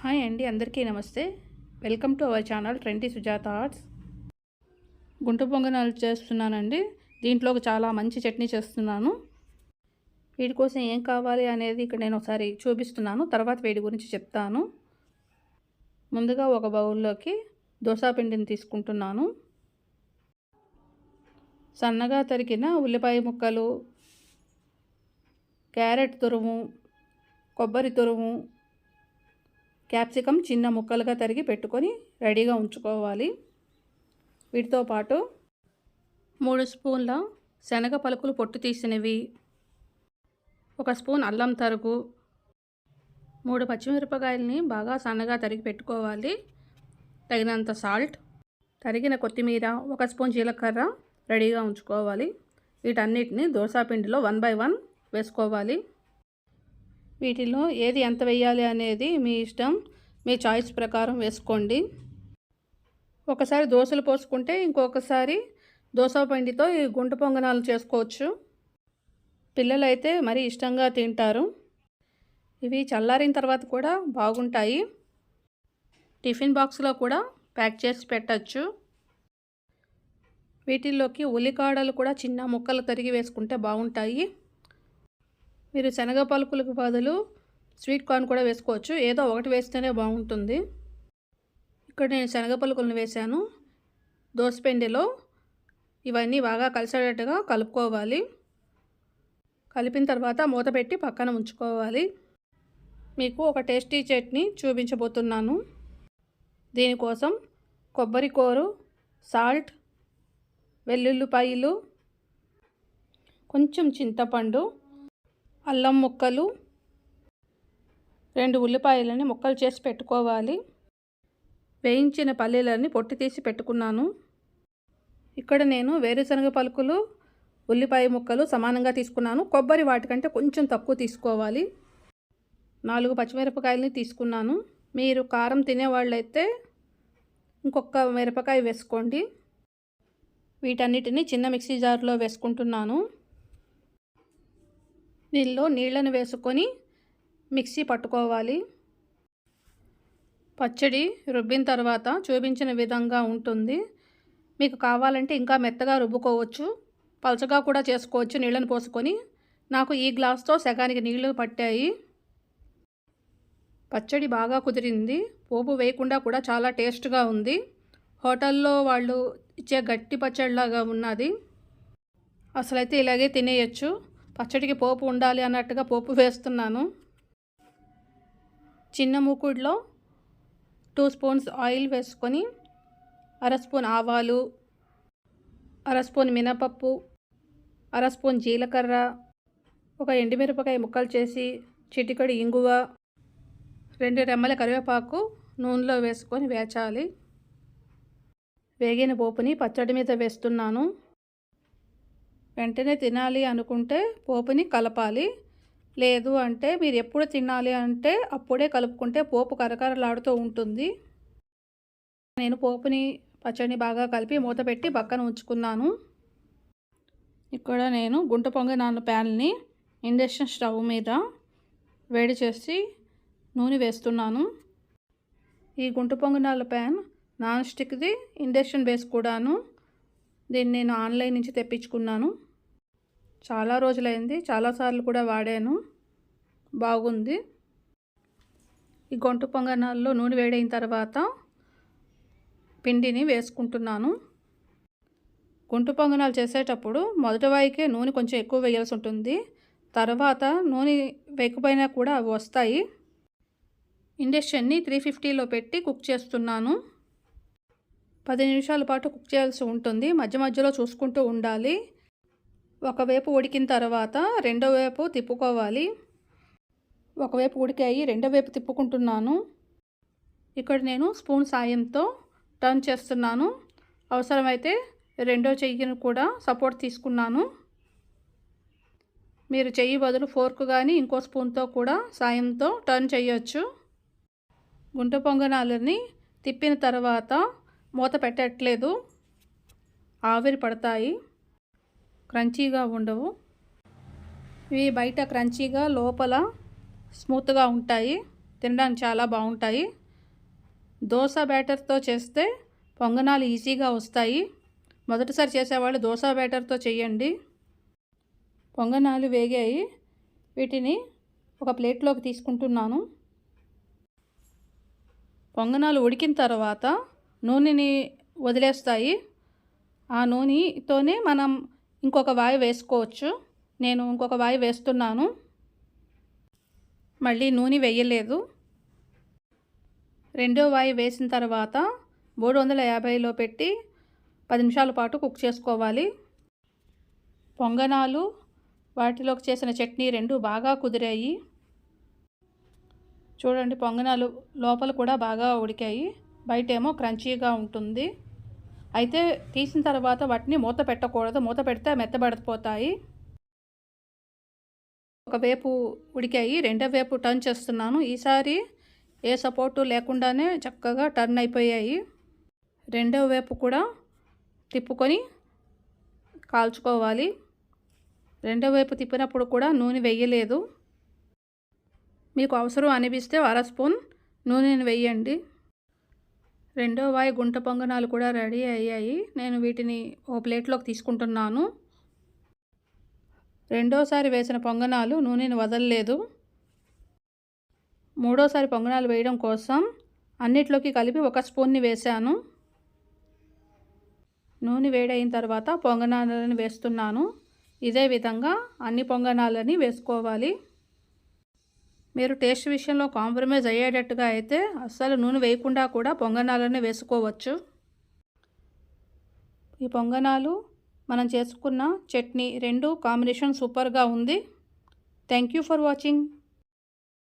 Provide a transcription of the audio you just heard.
Hi అండి అందరికీ నమస్తే. Welcome to our channel twenty Sujatha arts. గుంట పొంగనాలు చేస్తున్నానండి. దీంట్లో చాలా మంచి చట్నీ చేస్తున్నాను. వీటి కోసం ఏం కావాలి అనేది ఇక్కడ నేను ఒకసారి చూపిస్తున్నాను. తర్వాత వీటి గురించి చెప్తాను. ముందుగా ఒక బౌల్లోకి దోసా పిండిని తీసుకుంటున్నాను. సన్నగా తరిగిన ఉల్లిపాయ ముక్కలు క్యారెట్ తురుము కొబ్బరి తురుము క్యాప్సికమ్ చిన్న ముక్కలుగా తరిగి పెట్టుకొని రెడీగా ఉంచుకోవాలి. వీటితో పాటు మూడు స్పూన్ల శనగ పలుకులు పొట్టు తీసినవి ఒక స్పూన్ అల్లం తరుగు మూడు పచ్చిమిరపకాయలని బాగా సన్నగా తరిగి పెట్టుకోవాలి. తగినంత సాల్ట్ తరిగిన కొత్తిమీర ఒక స్పూన్ జీలకర్ర రెడీగా ఉంచుకోవాలి. వీటన్నిటిని పిండిలో వన్ బై వన్ వేసుకోవాలి. వీటిలో ఏది ఎంత వేయాలి అనేది మీ ఇష్టం మీ చాయిస్ ప్రకారం వేసుకోండి. ఒకసారి దోశలు పోసుకుంటే ఇంకొకసారి దోశ పిండితో ఈ గుంట పొంగనాలు చేసుకోవచ్చు. పిల్లలైతే మరీ ఇష్టంగా తింటారు. ఇవి చల్లారిన తర్వాత కూడా బాగుంటాయి. టిఫిన్ బాక్స్లో కూడా ప్యాక్ చేసి పెట్టచ్చు. వీటిల్లోకి ఉల్లికాడలు కూడా చిన్న ముక్కలు తరిగి వేసుకుంటే బాగుంటాయి. మీరు శనగ పలుకులకు బదులు స్వీట్ కార్న్ కూడా వేసుకోవచ్చు. ఏదో ఒకటి వేస్తేనే బాగుంటుంది. ఇక్కడ నేను శనగ పలుకులను వేశాను. దోసపిండిలో ఇవన్నీ బాగా కలిసేటట్టుగా కలుపుకోవాలి. కలిపిన తర్వాత మూత పెట్టి పక్కన ఉంచుకోవాలి. మీకు ఒక టేస్టీ చట్నీ చూపించబోతున్నాను. దీనికోసం కొబ్బరి కూరు సాల్ట్ వెల్లుల్లిపాయలు కొంచెం చింతపండు అల్లం ముక్కలు రెండు ఉల్లిపాయలని ముక్కలు చేసి పెట్టుకోవాలి. వేయించిన పల్లీలని పొట్టి తీసి పెట్టుకున్నాను. ఇక్కడ నేను వేరుశనగ పలుకులు ఉల్లిపాయ ముక్కలు సమానంగా తీసుకున్నాను. కొబ్బరి వాటికంటే కొంచెం తక్కువ తీసుకోవాలి. నాలుగు పచ్చిమిరపకాయలని తీసుకున్నాను. మీరు కారం తినేవాళ్ళైతే ఇంకొక మిరపకాయ వేసుకోండి. వీటన్నిటిని చిన్న మిక్సీ జార్లో వేసుకుంటున్నాను. దీనిలో నీళ్ళను వేసుకొని మిక్సీ పట్టుకోవాలి. పచ్చడి రుబ్బిన తర్వాత చూపించిన విధంగా ఉంటుంది. మీకు కావాలంటే ఇంకా మెత్తగా రుబ్బుకోవచ్చు. పలచగా కూడా చేసుకోవచ్చు. నీళ్ళను పోసుకొని నాకు ఈ గ్లాస్తో సగానికి నీళ్ళు పట్టాయి. పచ్చడి బాగా కుదిరింది. పోపు వేయకుండా కూడా చాలా టేస్ట్గా ఉంది. హోటల్లో వాళ్ళు ఇచ్చే గట్టి పచ్చడిలాగా ఉన్నది. అసలైతే ఇలాగే తినేయచ్చు. పచ్చడికి పోపు ఉండాలి అన్నట్టుగా పోపు వేస్తున్నాను. చిన్న మూకుడులో టూ స్పూన్స్ ఆయిల్ వేసుకొని అర స్పూన్ ఆవాలు అర స్పూన్ మినపప్పు అర స్పూన్ జీలకర్ర ఒక ఎండుమిరపకాయ ముక్కలు చేసి చిటికడి ఇంగువ రెండు రెమ్మల కరివేపాకు నూనెలో వేసుకొని వేచాలి. వేగిన పోపుని పచ్చడి మీద వేస్తున్నాను. వెంటనే తినాలి అనుకుంటే పోపుని కలపాలి. లేదు అంటే మీరు ఎప్పుడు తినాలి అంటే అప్పుడే కలుపుకుంటే పోపు కరకరలాడుతూ ఉంటుంది. నేను పోపుని పచ్చడిని బాగా కలిపి మూత పెట్టి పక్కన ఉంచుకున్నాను. ఇక్కడ నేను గుంట పొంగనాన్న ప్యాన్ని ఇండక్షన్ స్టవ్ మీద వేడి చేసి నూనె వేస్తున్నాను. ఈ గుంట పొంగనాల ప్యాన్ నాన్ స్టిక్ది ఇండక్షన్ బేస్ కూడాను. దీన్ని నేను ఆన్లైన్ నుంచి తెప్పించుకున్నాను. చాలా రోజులైంది. చాలాసార్లు కూడా వాడాను. బాగుంది. ఈ గొంటు పొంగనాల్లో నూనె వేడైన తర్వాత పిండిని వేసుకుంటున్నాను. గుంటు పొంగనాలు చేసేటప్పుడు మొదటి వాయికే నూనె కొంచెం ఎక్కువ వేయాల్సి ఉంటుంది. తర్వాత నూనె వేయకపోయినా కూడా అవి వస్తాయి. ఇండక్షన్ని త్రీ ఫిఫ్టీలో పెట్టి కుక్ చేస్తున్నాను. పది నిమిషాల పాటు కుక్ చేయాల్సి ఉంటుంది. మధ్య మధ్యలో చూసుకుంటూ ఉండాలి. ఒకవైపు ఉడికిన తర్వాత రెండో వైపు తిప్పుకోవాలి. ఒకవైపు ఉడికాయి రెండో వైపు తిప్పుకుంటున్నాను. ఇక్కడ నేను స్పూన్ సాయంతో టర్న్ చేస్తున్నాను. అవసరమైతే రెండో చెయ్యిని కూడా సపోర్ట్ తీసుకున్నాను. మీరు చెయ్యి బదులు ఫోర్క్ కానీ ఇంకో స్పూన్తో కూడా సాయంతో టర్న్ చేయొచ్చు. గుంట పొంగనాలని తిప్పిన తర్వాత మూత పెట్టట్లేదు. ఆవిరి పడతాయి. క్రంచీగా ఉండవు. ఇవి బయట క్రంచీగా లోపల స్మూత్గా ఉంటాయి. తినడానికి చాలా బాగుంటాయి. దోశ బ్యాటర్తో చేస్తే పొంగనాలు ఈజీగా వస్తాయి. మొదటిసారి చేసేవాళ్ళు దోశ బ్యాటర్తో చేయండి. పొంగనాలు వేగాయి. వీటిని ఒక ప్లేట్లోకి తీసుకుంటున్నాను. పొంగనాలు ఉడికిన తర్వాత నూనెని వదిలేస్తాయి. ఆ నూనెతోనే మనం ఇంకొక వాయి వేసుకోవచ్చు. నేను ఇంకొక వాయి వేస్తున్నాను. మళ్ళీ నూనె వేయలేదు. రెండో వాయి వేసిన తర్వాత మూడు వందల యాభైలో పెట్టి పది నిమిషాల పాటు కుక్ చేసుకోవాలి. పొంగనాలు వాటిలోకి చేసిన చట్నీ రెండు బాగా కుదిరాయి. చూడండి పొంగనాలు లోపల కూడా బాగా ఉడికాయి. బయటేమో క్రంచీగా ఉంటుంది. అయితే తీసిన తర్వాత వాటిని మూత పెట్టకూడదు. మూత పెడితే మెత్తబడిపోతాయి. ఒక వేపు ఉడికాయి రెండో వేపు టర్న్ చేస్తున్నాను. ఈసారి ఏ సపోర్టు లేకుండానే చక్కగా టర్న్ అయిపోయాయి. రెండో వైపు కూడా తిప్పుకొని కాల్చుకోవాలి. రెండో వైపు తిప్పినప్పుడు కూడా నూనె వేయలేదు. మీకు అవసరం అనిపిస్తే అర స్పూన్ నూనెని వేయండి. రెండో వాయి గుంట పొంగనాలు కూడా రెడీ అయ్యాయి. నేను వీటిని ఓ ప్లేట్లోకి తీసుకుంటున్నాను. రెండోసారి వేసిన పొంగనాలు నూనెను వదలలేదు. మూడోసారి పొంగనాలు వేయడం కోసం అన్నిట్లోకి కలిపి ఒక స్పూన్ని వేశాను. నూనె వేడైన తర్వాత పొంగనాలని వేస్తున్నాను. ఇదే విధంగా అన్ని పొంగనాలని వేసుకోవాలి. మీరు టేస్ట్ విషయంలో కాంప్రమైజ్ అయ్యేటట్టుగా అయితే అస్సలు నూనె వేయకుండా కూడా పొంగనాలని వేసుకోవచ్చు. ఈ పొంగనాలు మనం చేసుకున్న చట్నీ రెండు కాంబినేషన్ సూపర్గా ఉంది. Thank you for watching.